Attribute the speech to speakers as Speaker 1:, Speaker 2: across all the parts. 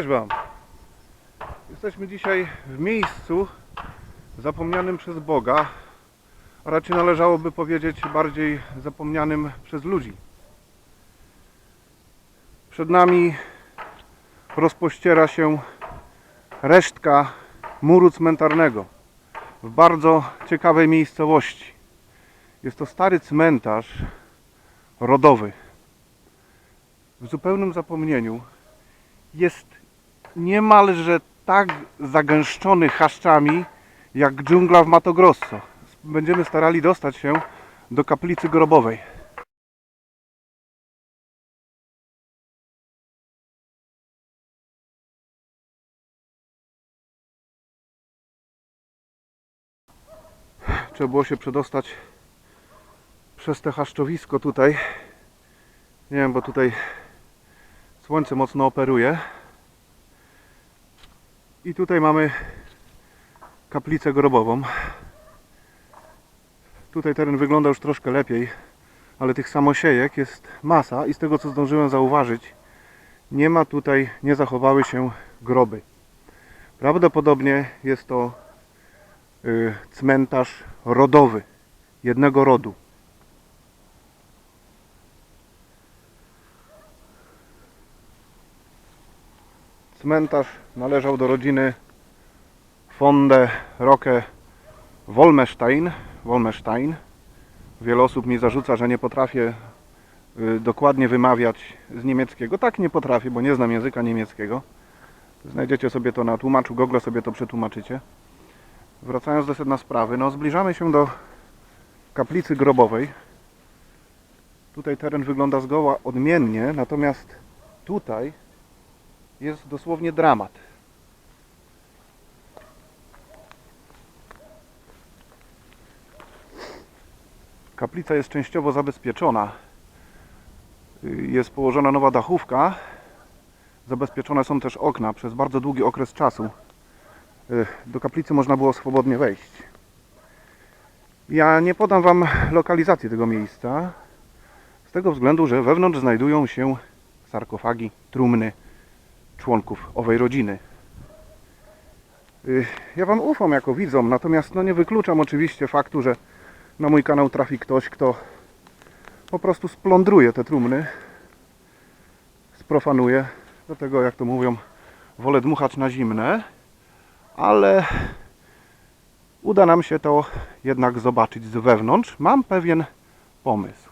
Speaker 1: Cześć Wam. Jesteśmy dzisiaj w miejscu zapomnianym przez Boga, a raczej należałoby powiedzieć bardziej zapomnianym przez ludzi. Przed nami rozpościera się resztka muru cmentarnego w bardzo ciekawej miejscowości. Jest to stary cmentarz rodowy. W zupełnym zapomnieniu jest niemalże tak zagęszczony chaszczami jak dżungla w Mato Grosso. Będziemy starali dostać się do kaplicy grobowej. Trzeba było się przedostać przez te chaszczowisko tutaj. Nie wiem, bo tutaj słońce mocno operuje. I tutaj mamy kaplicę grobową. Tutaj teren wygląda już troszkę lepiej, ale tych samosiejek jest masa i z tego co zdążyłem zauważyć, nie ma tutaj, nie zachowały się groby. Prawdopodobnie jest to y, cmentarz rodowy, jednego rodu. Cmentarz należał do rodziny von der Rocke Wolmerstein. Wolmerstein. Wiele osób mi zarzuca, że nie potrafię y, dokładnie wymawiać z niemieckiego. Tak nie potrafię, bo nie znam języka niemieckiego. Znajdziecie sobie to na tłumaczu Google, sobie to przetłumaczycie. Wracając do sedna sprawy, no zbliżamy się do kaplicy grobowej. Tutaj teren wygląda zgoła odmiennie, natomiast tutaj jest dosłownie dramat. Kaplica jest częściowo zabezpieczona. Jest położona nowa dachówka. Zabezpieczone są też okna przez bardzo długi okres czasu. Do kaplicy można było swobodnie wejść. Ja nie podam Wam lokalizacji tego miejsca, z tego względu, że wewnątrz znajdują się sarkofagi, trumny, członków owej rodziny. Y, Ja Wam ufam jako widzom, natomiast no nie wykluczam oczywiście faktu, że na mój kanał trafi ktoś, kto po prostu splądruje te trumny, sprofanuje. Dlatego, jak to mówią, wolę dmuchać na zimne, ale uda nam się to jednak zobaczyć z wewnątrz. Mam pewien pomysł.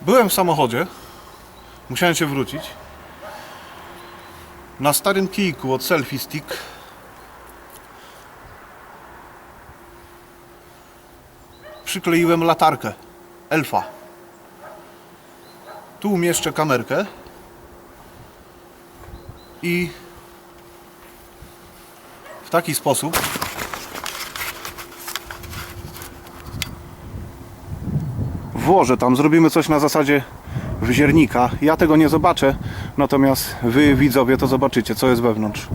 Speaker 2: Byłem w samochodzie. Musiałem się wrócić. Na starym kijku od Selfie Stick przykleiłem latarkę Elfa. Tu umieszczę kamerkę i w taki sposób
Speaker 1: włożę tam, zrobimy coś na zasadzie wziernika. Ja tego nie zobaczę, natomiast wy widzowie to zobaczycie, co jest wewnątrz.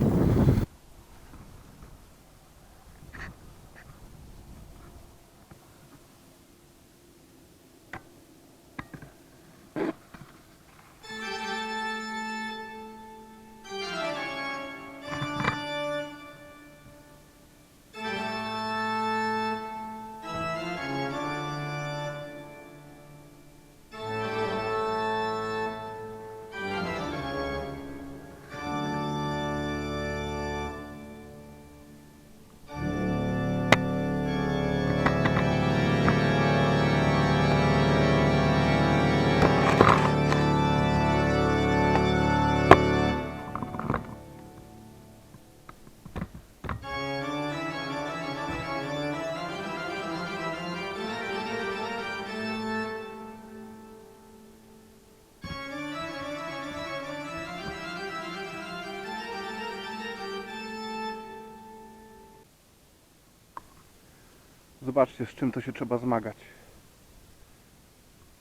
Speaker 1: Zobaczcie, z czym to się trzeba zmagać.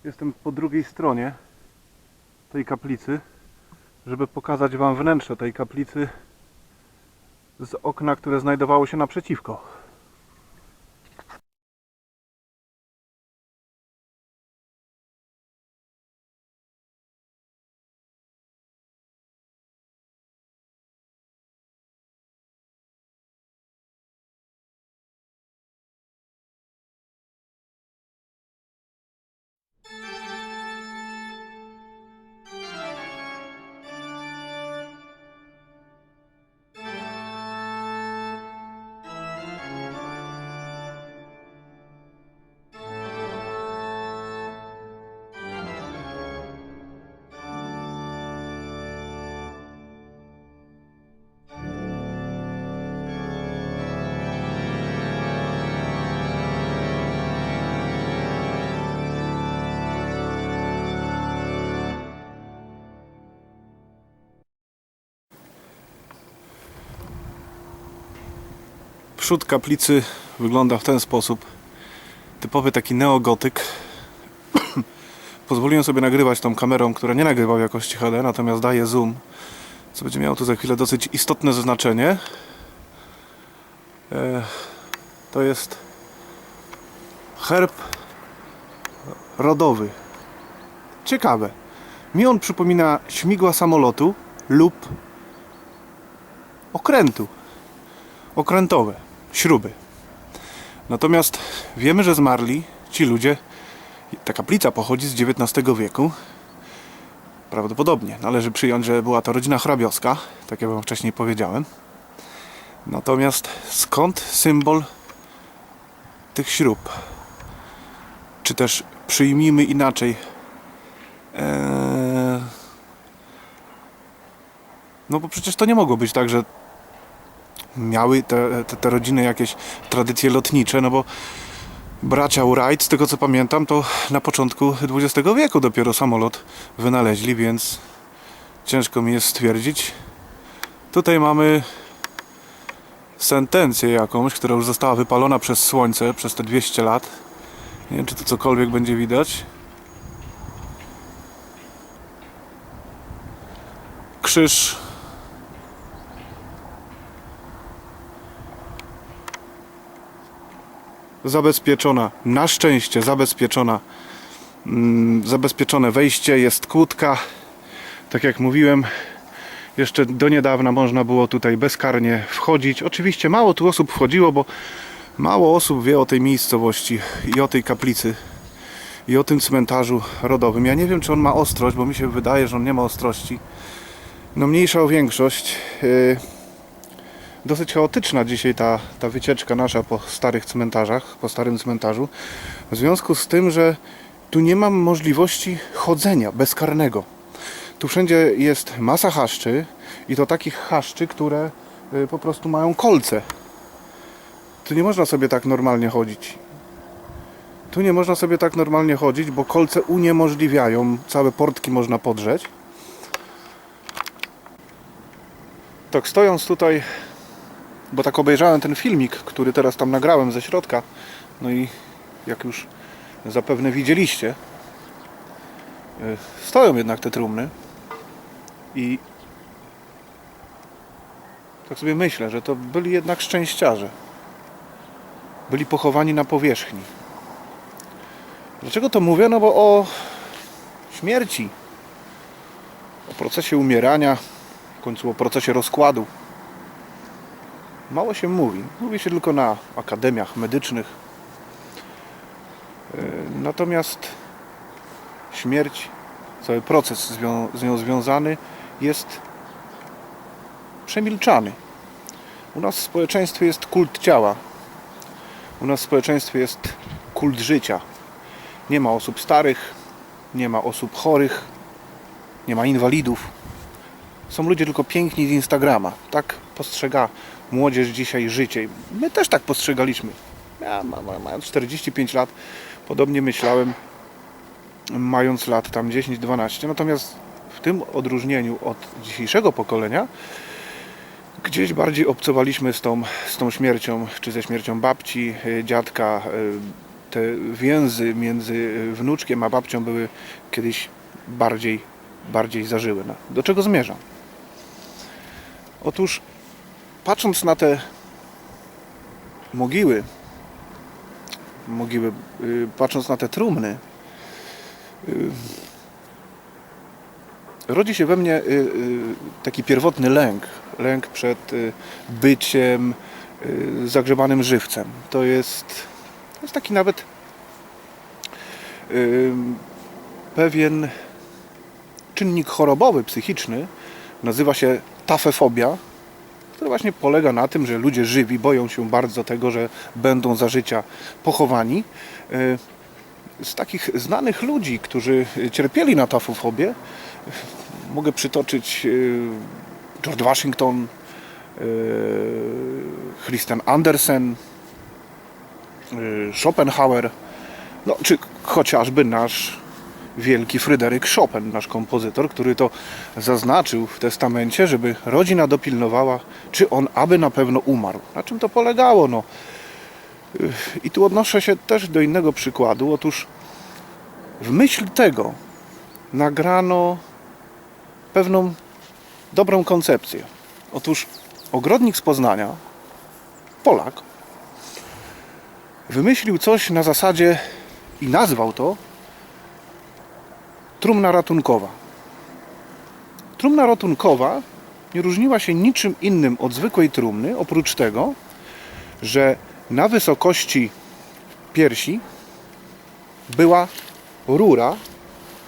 Speaker 1: Jestem po drugiej stronie tej kaplicy, żeby pokazać Wam wnętrze tej kaplicy z okna, które znajdowało się naprzeciwko.
Speaker 2: Przód kaplicy wygląda w ten sposób. Typowy taki neogotyk. Pozwoliłem sobie nagrywać tą kamerą, która nie nagrywa w jakości HD, natomiast daje zoom, co będzie miało tu za chwilę dosyć istotne znaczenie. E, To jest herb rodowy. Ciekawe. Mi on przypomina śmigła samolotu lub okrętu. Okrętowe, śruby. Natomiast wiemy, że zmarli ci ludzie. Ta kaplica pochodzi z XIX wieku. Prawdopodobnie. Należy przyjąć, że była to rodzina hrabiowska, tak jak wam wcześniej powiedziałem. Natomiast skąd symbol tych śrub? Czy też przyjmijmy inaczej. Eee... No bo przecież to nie mogło być tak, że miały te, te, te rodziny jakieś tradycje lotnicze, no bo bracia Wright, z tego co pamiętam, to na początku XX wieku dopiero samolot wynaleźli, więc ciężko mi jest stwierdzić. Tutaj mamy sentencję jakąś, która już została wypalona przez słońce przez te 200 lat. Nie wiem, czy to cokolwiek będzie widać. Krzyż zabezpieczona, na szczęście zabezpieczona, mm, zabezpieczone wejście, jest kłódka. Tak jak mówiłem, jeszcze do niedawna można było tutaj bezkarnie wchodzić. Oczywiście mało tu osób wchodziło, bo mało osób wie o tej miejscowości i o tej kaplicy i o tym cmentarzu rodowym. Ja nie wiem, czy on ma ostrość, bo mi się wydaje, że on nie ma ostrości. No mniejsza o większość. Yy, dosyć chaotyczna dzisiaj ta, ta wycieczka nasza po starych cmentarzach, po starym cmentarzu. W związku z tym, że tu nie mam możliwości chodzenia bezkarnego. Tu wszędzie jest masa chaszczy i to takich chaszczy, które y, po prostu mają kolce. Tu nie można sobie tak normalnie chodzić. Tu nie można sobie tak normalnie chodzić, bo kolce uniemożliwiają. Całe portki można podrzeć. Tak stojąc tutaj bo tak obejrzałem ten filmik, który teraz tam nagrałem ze środka. No i jak już zapewne widzieliście, y, stoją jednak te trumny i tak sobie myślę, że to byli jednak szczęściarze. Byli pochowani na powierzchni. Dlaczego to mówię? No bo o śmierci, o procesie umierania, w końcu o procesie rozkładu mało się mówi. Mówi się tylko na akademiach medycznych. Yy, Natomiast śmierć, cały proces z nią związany jest przemilczany. U nas w społeczeństwie jest kult ciała. U nas w społeczeństwie jest kult życia. Nie ma osób starych, nie ma osób chorych, nie ma inwalidów. Są ludzie tylko piękni z Instagrama. Tak postrzega młodzież dzisiaj życie. My też tak postrzegaliśmy. Ja ma- ma- mając 45 lat, podobnie myślałem, mając lat tam 10-12. Natomiast w tym odróżnieniu od dzisiejszego pokolenia, gdzieś bardziej obcowaliśmy z tą, z tą śmiercią, czy ze śmiercią babci, y, dziadka. y, Te więzy między y, wnuczkiem a babcią były kiedyś bardziej, bardziej zażyły. No, Do czego zmierzam? Otóż patrząc na te mogiły, mogiły, y, patrząc na te trumny, y, rodzi się we mnie y, taki pierwotny lęk. Lęk przed byciem zagrzebanym żywcem. To jest, to jest taki nawet pewien czynnik chorobowy, psychiczny, nazywa się tafefobia, który właśnie polega na tym, że ludzie żywi boją się bardzo tego, że będą za życia pochowani. E, Z takich znanych ludzi, którzy cierpieli na tafofobię, e, mogę przytoczyć e, George Washington, Christian Andersen, Schopenhauer, no, czy chociażby nasz wielki Fryderyk Chopin, nasz kompozytor, który to zaznaczył w testamencie, żeby rodzina dopilnowała, czy on aby na pewno umarł. Na czym to polegało? No, i tu odnoszę się też do innego przykładu. Otóż w myśl tego nagrano pewną dobrą koncepcję. Otóż ogrodnik z Poznania, Polak, wymyślił coś na zasadzie i nazwał to trumna ratunkowa. Trumna ratunkowa nie różniła się niczym innym od zwykłej trumny, oprócz tego, że na wysokości piersi była rura,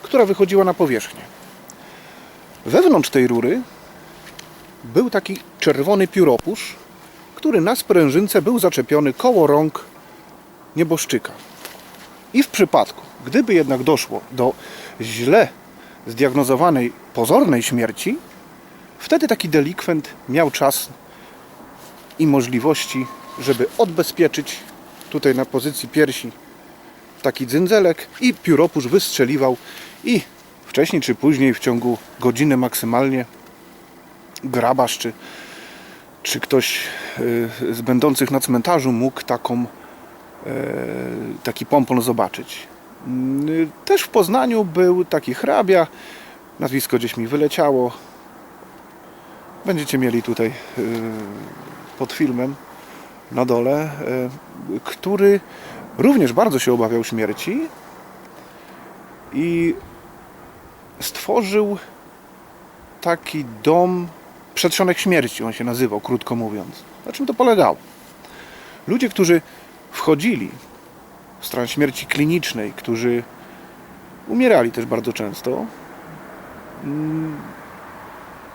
Speaker 2: która wychodziła na powierzchnię. Wewnątrz tej rury był taki czerwony pióropusz, który na sprężynce był zaczepiony koło rąk nieboszczyka. I w przypadku, gdyby jednak doszło do źle zdiagnozowanej pozornej śmierci, wtedy taki delikwent miał czas i możliwości, żeby odbezpieczyć tutaj na pozycji piersi taki dzynzelek i pióropusz wystrzeliwał i wcześniej czy później w ciągu godziny maksymalnie grabarz czy, czy ktoś y, z będących na cmentarzu mógł taką, e, taki pompon zobaczyć. Też w Poznaniu był taki hrabia, nazwisko gdzieś mi wyleciało. Będziecie mieli tutaj y, pod filmem na dole, y, który również bardzo się obawiał śmierci i stworzył taki dom przedsionek śmierci, on się nazywał, krótko mówiąc. Na czym to polegało? Ludzie, którzy wchodzili stan śmierci klinicznej, którzy umierali też bardzo często. mm,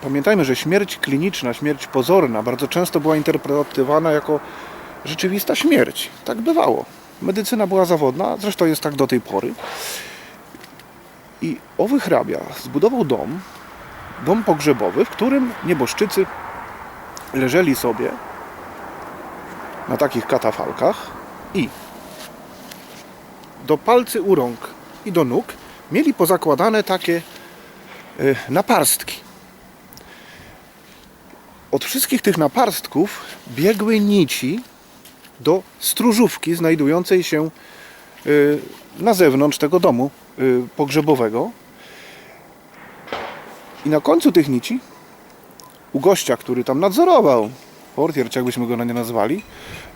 Speaker 2: Pamiętajmy, że śmierć kliniczna, śmierć pozorna bardzo często była interpretowana jako rzeczywista śmierć. Tak bywało. Medycyna była zawodna, zresztą jest tak do tej pory. I owy hrabia zbudował dom, dom pogrzebowy, w którym nieboszczycy leżeli sobie na takich katafalkach i do palcy u rąk i do nóg mieli pozakładane takie y, naparstki. Od wszystkich tych naparstków biegły nici do stróżówki znajdującej się y, na zewnątrz tego domu y, pogrzebowego. I na końcu tych nici u gościa, który tam nadzorował, portier, czy jakbyśmy go na nie nazwali,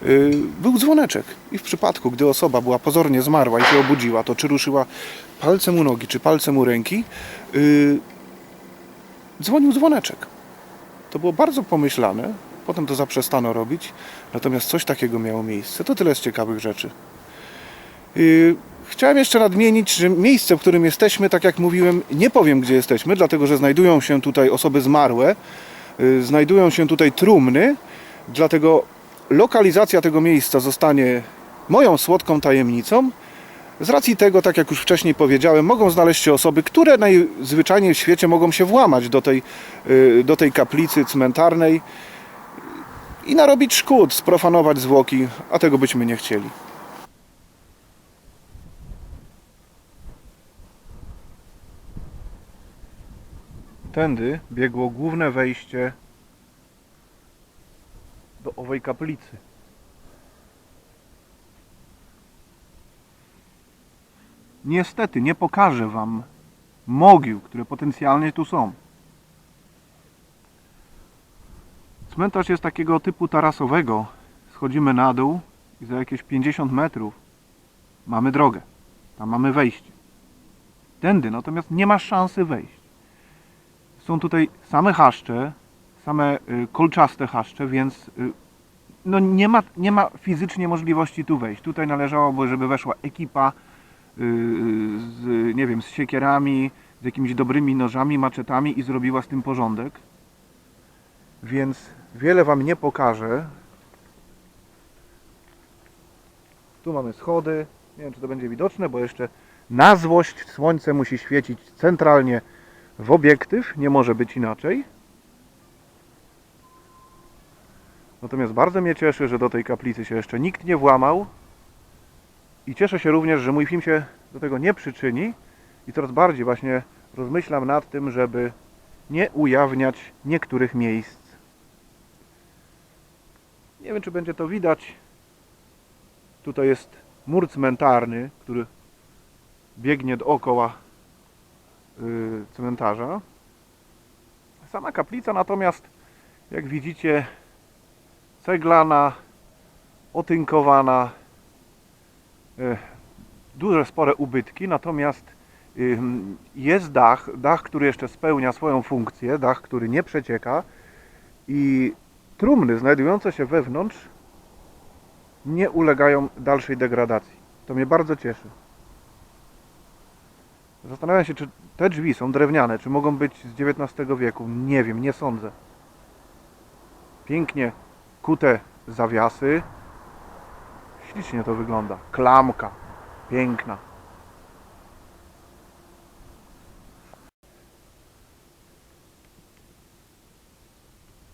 Speaker 2: y, był dzwoneczek. I w przypadku, gdy osoba była pozornie zmarła i się obudziła, to czy ruszyła palcem u nogi, czy palcem u ręki, y, dzwonił dzwoneczek. To było bardzo pomyślane. Potem to zaprzestano robić. Natomiast coś takiego miało miejsce. To tyle z ciekawych rzeczy. Yy, Chciałem jeszcze nadmienić, że miejsce, w którym jesteśmy, tak jak mówiłem, nie powiem gdzie jesteśmy, dlatego że znajdują się tutaj osoby zmarłe, znajdują się tutaj trumny, dlatego lokalizacja tego miejsca zostanie moją słodką tajemnicą. Z racji tego, tak jak już wcześniej powiedziałem, mogą znaleźć się osoby, które najzwyczajniej w świecie mogą się włamać do tej, yy, do tej kaplicy cmentarnej i narobić szkód, sprofanować zwłoki, a tego byśmy nie chcieli. Tędy biegło główne wejście do owej kaplicy. Niestety nie pokażę Wam mogił, które potencjalnie tu są. Cmentarz jest takiego typu tarasowego. Schodzimy na dół i za jakieś 50 metrów mamy drogę. Tam mamy wejście. Tędy natomiast nie ma szansy wejść. Są tutaj same chaszcze, same y, kolczaste chaszcze, więc y, no nie, ma, nie ma fizycznie możliwości tu wejść. Tutaj należałoby, żeby weszła ekipa y, z, nie wiem, z siekierami, z jakimiś dobrymi nożami, maczetami i zrobiła z tym porządek. Więc wiele Wam nie pokażę. Tu mamy schody. Nie wiem, czy to będzie widoczne, bo jeszcze na złość słońce musi świecić centralnie w obiektyw. Nie może być inaczej. Natomiast bardzo mnie cieszy, że do tej kaplicy się jeszcze nikt nie włamał. I cieszę się również, że mój film się do tego nie przyczyni
Speaker 1: i coraz bardziej właśnie rozmyślam nad tym, żeby nie ujawniać niektórych miejsc. Nie wiem, czy będzie to widać. Tutaj jest mur cmentarny, który biegnie dookoła yy, cmentarza. Sama kaplica natomiast, jak widzicie, ceglana, otynkowana, yy, duże, spore ubytki, natomiast jest dach, dach, który jeszcze spełnia swoją funkcję, dach, który nie przecieka i trumny znajdujące się wewnątrz nie ulegają dalszej degradacji. To mnie bardzo cieszy. Zastanawiam się, czy te drzwi są drewniane, czy mogą być z XIX wieku. Nie wiem, nie sądzę. Pięknie kute zawiasy. Ślicznie to wygląda. Klamka. Piękna.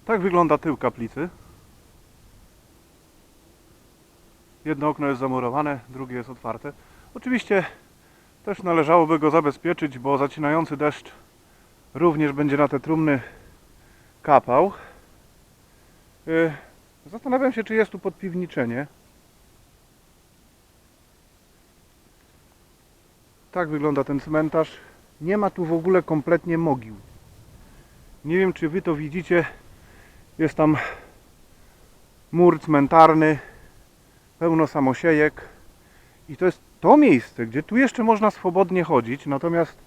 Speaker 1: Tak wygląda tył kaplicy. Jedno okno jest zamurowane, drugie jest otwarte. Oczywiście też należałoby go zabezpieczyć, bo zacinający deszcz również będzie na te trumny kapał. Zastanawiam się, czy jest tu podpiwniczenie. Tak wygląda ten cmentarz. Nie ma tu w ogóle kompletnie mogił. Nie wiem, czy wy to widzicie. Jest tam mur cmentarny, pełno samosiejek. I to jest to miejsce, gdzie tu jeszcze można swobodnie chodzić. Natomiast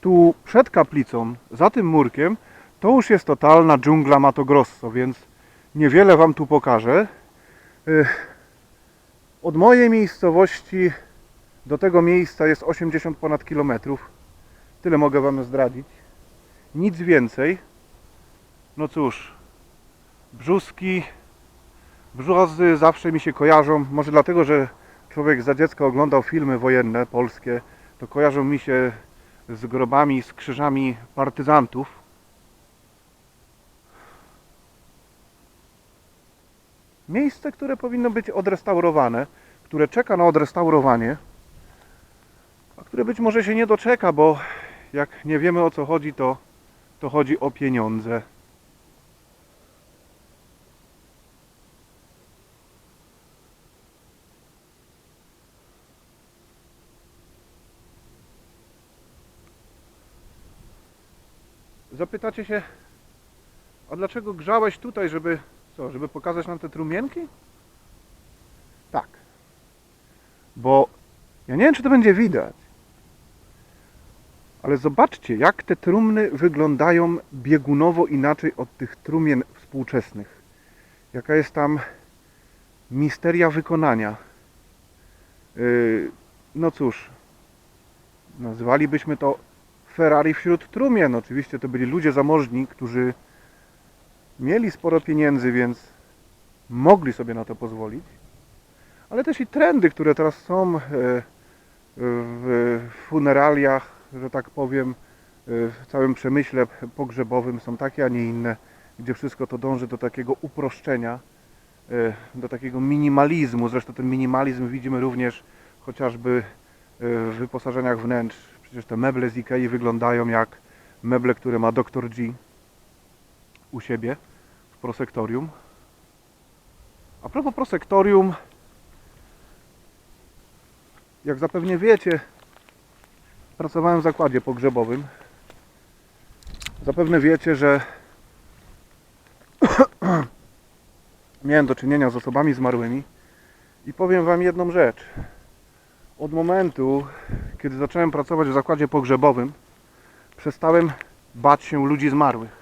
Speaker 1: tu przed kaplicą, za tym murkiem, to już jest totalna dżungla Mato Grosso, więc niewiele Wam tu pokażę. Od mojej miejscowości do tego miejsca jest 80 ponad kilometrów. Tyle mogę Wam zdradzić. Nic więcej. No cóż, brzuski, brzozy zawsze mi się kojarzą. Może dlatego, że człowiek za dziecka oglądał filmy wojenne polskie, to kojarzą mi się z grobami, z krzyżami partyzantów. Miejsce, które powinno być odrestaurowane, które czeka na odrestaurowanie, a które być może się nie doczeka, bo jak nie wiemy o co chodzi, to, to chodzi o pieniądze. Zapytacie się, a dlaczego grzałeś tutaj, żeby co, żeby pokazać nam te trumienki? Tak. Bo ja nie wiem, czy to będzie widać, ale zobaczcie, jak te trumny wyglądają biegunowo inaczej od tych trumien współczesnych. Jaka jest tam misteria wykonania. Yy, no cóż, nazwalibyśmy to Ferrari wśród trumien. Oczywiście to byli ludzie zamożni, którzy mieli sporo pieniędzy, więc mogli sobie na to pozwolić. Ale też i trendy, które teraz są e, w funeraliach, że tak powiem, e, w całym przemyśle pogrzebowym są takie, a nie inne, gdzie wszystko to dąży do takiego uproszczenia, e, do takiego minimalizmu. Zresztą ten minimalizm widzimy również chociażby w wyposażeniach wnętrz. Przecież te meble z Ikei wyglądają jak meble, które ma Dr. G u siebie prosektorium. A propos prosektorium, jak zapewne wiecie, pracowałem w zakładzie pogrzebowym. Zapewne wiecie, że miałem do czynienia z osobami zmarłymi i powiem Wam jedną rzecz. Od momentu, kiedy zacząłem pracować w zakładzie pogrzebowym, przestałem bać się ludzi zmarłych.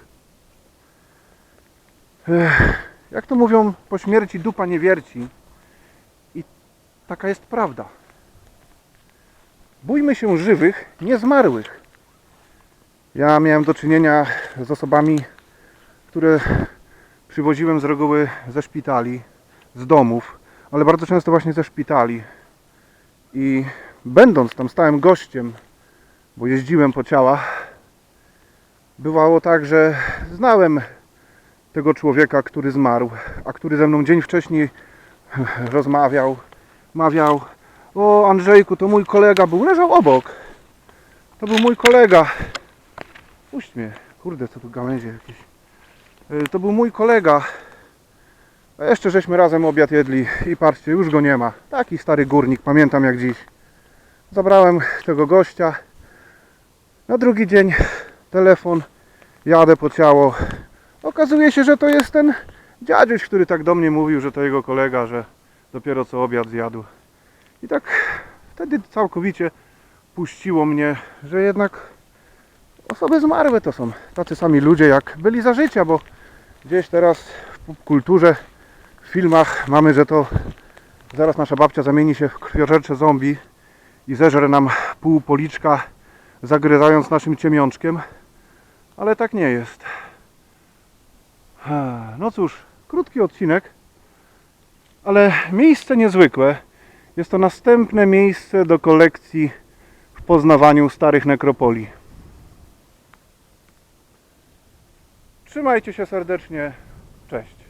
Speaker 1: Jak to mówią, po śmierci dupa nie wierci. I taka jest prawda. Bójmy się żywych, nie zmarłych. Ja miałem do czynienia z osobami, które przywoziłem z reguły ze szpitali, z domów, ale bardzo często właśnie ze szpitali. I będąc tam stałym gościem, bo jeździłem po ciałach, bywało tak, że znałem tego człowieka, który zmarł, a który ze mną dzień wcześniej rozmawiał, mawiał, o Andrzejku, to mój kolega był, leżał obok. To był mój kolega. Puść mnie. Kurde, co tu gałęzie jakieś. Y, To był mój kolega. A jeszcze żeśmy razem obiad jedli i patrzcie, już go nie ma. Taki stary górnik, pamiętam jak dziś. Zabrałem tego gościa. Na drugi dzień telefon, jadę po ciało. Okazuje się, że to jest ten dziadziuś, który tak do mnie mówił, że to jego kolega, że dopiero co obiad zjadł. I tak wtedy całkowicie puściło mnie, że jednak osoby zmarłe to są tacy sami ludzie jak byli za życia, bo gdzieś teraz w popkulturze, w filmach mamy, że to zaraz nasza babcia zamieni się w krwiożercze zombie i zeżre nam pół policzka, zagryzając naszym ciemiączkiem, ale tak nie jest. No cóż, krótki odcinek, ale miejsce niezwykłe. Jest to następne miejsce do kolekcji w poznawaniu starych nekropolii. Trzymajcie się serdecznie. Cześć.